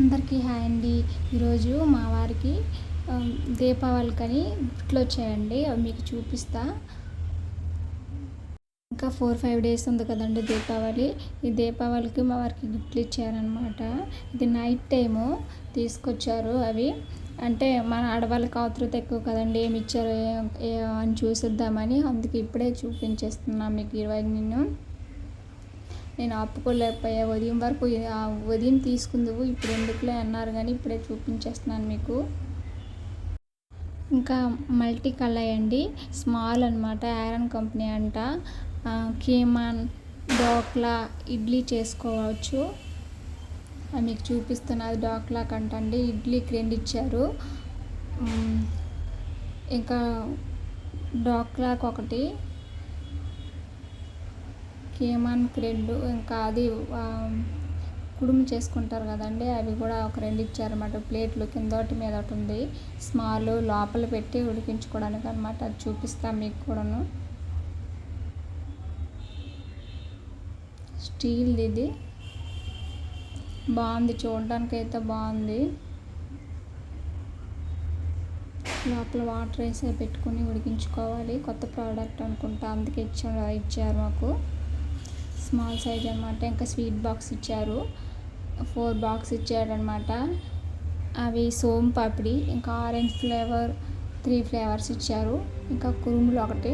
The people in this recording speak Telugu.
అందరికీ హాయ్ అండి. ఈరోజు మా వారికి దీపావళికని గిఫ్ట్లు వచ్చాయండి. అవి మీకు చూపిస్తా. ఇంకా ఫోర్ ఫైవ్ డేస్ ఉంది కదండి దీపావళి. ఈ దీపావళికి మా వారికి గిఫ్ట్లు ఇచ్చారనమాట ఇది నైట్ టైము తీసుకొచ్చారు అవి. అంటే మన ఆడవాళ్ళకి ఆతృత ఎక్కువ కదండి. ఏమి ఇచ్చారో అని చూసిద్దామని అందుకే ఇప్పుడే చూపించేస్తున్నాను మీకు ఇరవై నేను నేను ఆపుకోలేకపోయా. ఉదయం వరకు ఆ ఉదయం తీసుకుందువు. ఇప్పుడు ఎందుకులే అన్నారు కానీ ఇప్పుడే చూపించేస్తున్నాను మీకు. ఇంకా మల్టీ కలర్ అండి స్మాల్ అనమాట ఐరన్ కంపెనీ అంట. ఆ, కీమాన్ డోక్లా ఇడ్లీ చేసుకోవచ్చు. అది మీకు చూపిస్తున్నది డోక్లా కంటండి. ఇడ్లీకి రెండు ఇచ్చారు. ఇంకా డోక్లాకి ఒకటి కేమాన్ క్రెడ్ ఇంకా అది కుడుము చేసుకుంటారు కదండి అవి కూడా ఒక రెండు ఇచ్చారన్నమాట. ప్లేట్లు కింద ఒకటి మీద ఒకటి ఉంది. స్మాల్ లోపల పెట్టి ఉడికించుకోవడానికి అనమాట అది చూపిస్తాం మీకు కూడాను. స్టీల్ది ఇది. బాగుంది చూడడానికి అయితే బాగుంది. లోపల వాటర్ వేసే పెట్టుకుని ఉడికించుకోవాలి. కొత్త ప్రోడక్ట్ అనుకుంటా అందుకే ఇచ్చారు ఇచ్చారు మాకు. స్మాల్ సైజ్ అనమాట ఇంకా స్వీట్ బాక్స్ ఇచ్చారు. ఫోర్ బాక్స్ ఇచ్చారనమాట అవి సోమ్ పాపిడి ఇంకా ఆరెంజ్ ఫ్లేవర్ త్రీ ఫ్లేవర్స్ ఇచ్చారు. ఇంకా కురుములు ఒకటి.